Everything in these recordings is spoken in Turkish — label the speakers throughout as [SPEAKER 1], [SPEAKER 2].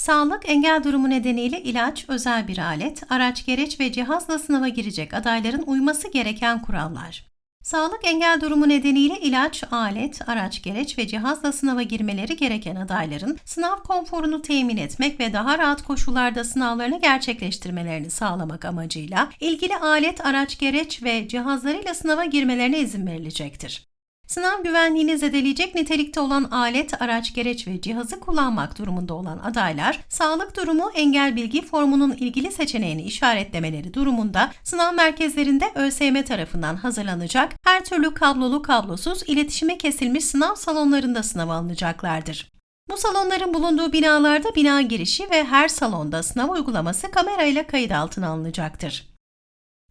[SPEAKER 1] Sağlık, engel durumu nedeniyle ilaç, özel bir alet, araç, gereç ve cihazla sınava girecek adayların uyması gereken kurallar. Sağlık engel durumu nedeniyle ilaç, alet, araç, gereç ve cihazla sınava girmeleri gereken adayların sınav konforunu temin etmek ve daha rahat koşullarda sınavlarını gerçekleştirmelerini sağlamak amacıyla ilgili alet, araç, gereç ve cihazlarıyla sınava girmelerine izin verilecektir. Sınav güvenliğini zedeleyecek nitelikte olan alet, araç, gereç ve cihazı kullanmak durumunda olan adaylar, sağlık durumu engel bilgi formunun ilgili seçeneğini işaretlemeleri durumunda sınav merkezlerinde ÖSYM tarafından hazırlanacak her türlü kablolu kablosuz iletişime kesilmiş sınav salonlarında sınava alınacaklardır. Bu salonların bulunduğu binalarda bina girişi ve her salonda sınav uygulaması kamerayla kayıt altına alınacaktır.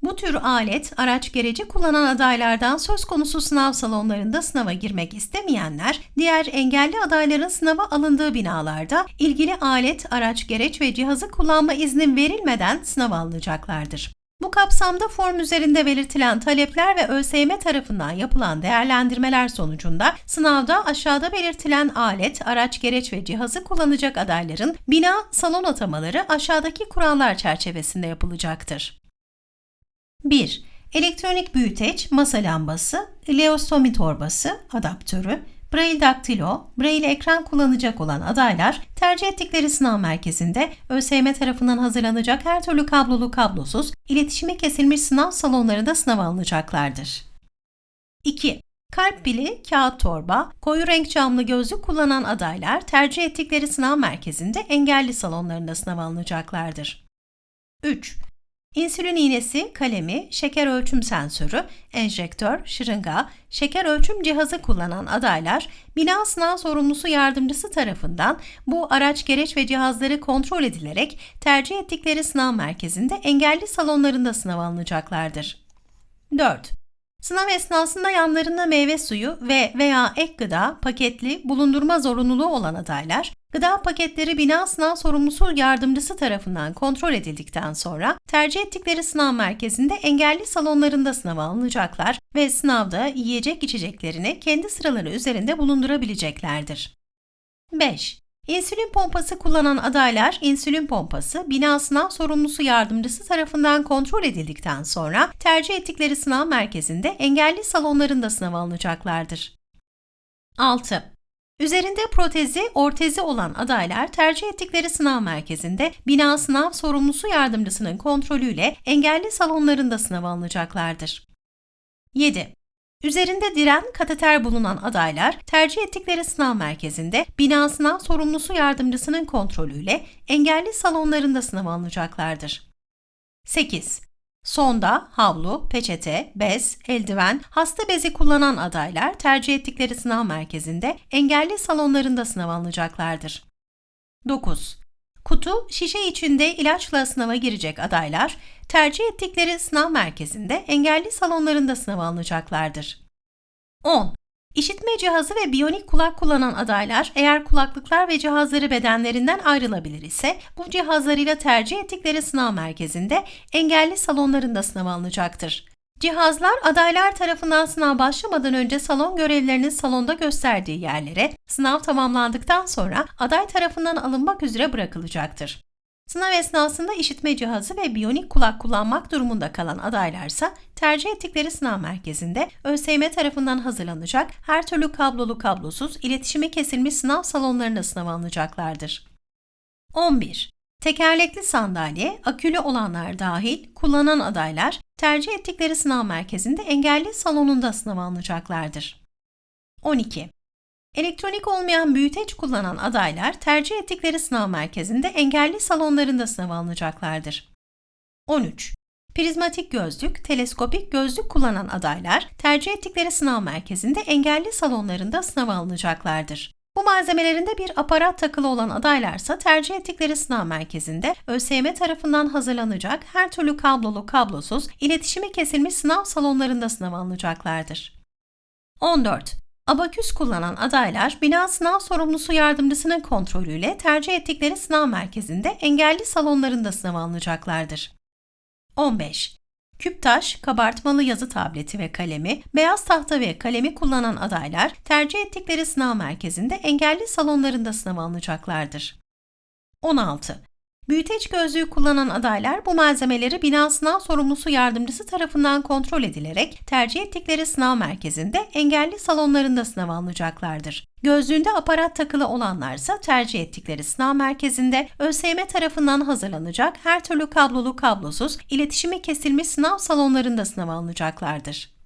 [SPEAKER 1] Bu tür alet, araç gereci kullanan adaylardan söz konusu sınav salonlarında sınava girmek istemeyenler, diğer engelli adayların sınava alındığı binalarda ilgili alet, araç, gereç ve cihazı kullanma izni verilmeden sınava alınacaklardır. Bu kapsamda form üzerinde belirtilen talepler ve ÖSYM tarafından yapılan değerlendirmeler sonucunda sınavda aşağıda belirtilen alet, araç, gereç ve cihazı kullanacak adayların bina, salon atamaları aşağıdaki kurallar çerçevesinde yapılacaktır. 1. Elektronik büyüteç, masa lambası, leostomi torbası, adaptörü, Braille daktilo, Braille ekran kullanacak olan adaylar tercih ettikleri sınav merkezinde ÖSYM tarafından hazırlanacak her türlü kablolu kablosuz, iletişimi kesilmiş sınav salonlarında sınava alınacaklardır. 2. Kalp bili, kağıt torba, koyu renk camlı gözlük kullanan adaylar tercih ettikleri sınav merkezinde engelli salonlarında sınava alınacaklardır. 3. İnsülin iğnesi, kalemi, şeker ölçüm sensörü, enjektör, şırınga, şeker ölçüm cihazı kullanan adaylar, bina sınav sorumlusu yardımcısı tarafından bu araç gereç ve cihazları kontrol edilerek tercih ettikleri sınav merkezinde engelli salonlarında sınav alınacaklardır. 4. Sınav esnasında yanlarında meyve suyu ve veya ek gıda, paketli, bulundurma zorunluluğu olan adaylar, gıda paketleri bina sınav sorumlusu yardımcısı tarafından kontrol edildikten sonra tercih ettikleri sınav merkezinde engelli salonlarında sınava alınacaklar ve sınavda yiyecek içeceklerini kendi sıraları üzerinde bulundurabileceklerdir. 5. İnsülin pompası kullanan adaylar insülin pompası bina sınav sorumlusu yardımcısı tarafından kontrol edildikten sonra tercih ettikleri sınav merkezinde engelli salonlarında sınav alınacaklardır. 6. Üzerinde protezi, ortezi olan adaylar tercih ettikleri sınav merkezinde bina sınav sorumlusu yardımcısının kontrolüyle engelli salonlarında sınav alınacaklardır. 7. Üzerinde diren, kateter bulunan adaylar tercih ettikleri sınav merkezinde bina sınav sorumlusu yardımcısının kontrolüyle engelli salonlarında sınav alınacaklardır. 8. Sonda, havlu, peçete, bez, eldiven, hasta bezi kullanan adaylar tercih ettikleri sınav merkezinde engelli salonlarında sınav alınacaklardır. 9. Kutu, şişe içinde ilaçla sınava girecek adaylar, tercih ettikleri sınav merkezinde engelli salonlarında sınava alınacaklardır. 10. İşitme cihazı ve biyonik kulak kullanan adaylar eğer kulaklıklar ve cihazları bedenlerinden ayrılabilir ise bu cihazlarıyla tercih ettikleri sınav merkezinde engelli salonlarında sınav alınacaktır. Cihazlar adaylar tarafından sınav başlamadan önce salon görevlilerinin salonda gösterdiği yerlere sınav tamamlandıktan sonra aday tarafından alınmak üzere bırakılacaktır. Sınav esnasında işitme cihazı ve biyonik kulak kullanmak durumunda kalan adaylarsa tercih ettikleri sınav merkezinde ÖSYM tarafından hazırlanacak her türlü kablolu kablosuz iletişime kesilmiş sınav salonlarına sınav alınacaklardır. 11. Tekerlekli sandalye, akülü olanlar dahil kullanan adaylar tercih ettikleri sınav merkezinde engelli salonunda sınav alınacaklardır. 12. Elektronik olmayan büyüteç kullanan adaylar tercih ettikleri sınav merkezinde engelli salonlarında sınav alınacaklardır. 13. Prizmatik gözlük, teleskopik gözlük kullanan adaylar tercih ettikleri sınav merkezinde engelli salonlarında sınav alınacaklardır. Bu malzemelerinde bir aparat takılı olan adaylarsa tercih ettikleri sınav merkezinde ÖSYM tarafından hazırlanacak her türlü kablolu kablosuz iletişimi kesilmiş sınav salonlarında sınav alınacaklardır. 14. Abaküs kullanan adaylar bina sınav sorumlusu yardımcısının kontrolüyle tercih ettikleri sınav merkezinde engelli salonlarında sınav alınacaklardır. 15. Küptaş, kabartmalı yazı tableti ve kalemi, beyaz tahta ve kalemi kullanan adaylar tercih ettikleri sınav merkezinde engelli salonlarında sınav alınacaklardır. 16. Büyüteç gözlüğü kullanan adaylar bu malzemeleri bina sınav sorumlusu yardımcısı tarafından kontrol edilerek tercih ettikleri sınav merkezinde engelli salonlarında sınav alınacaklardır. Gözlüğünde aparat takılı olanlarsa tercih ettikleri sınav merkezinde ÖSYM tarafından hazırlanacak her türlü kablolu kablosuz, iletişimi kesilmiş sınav salonlarında sınav alınacaklardır.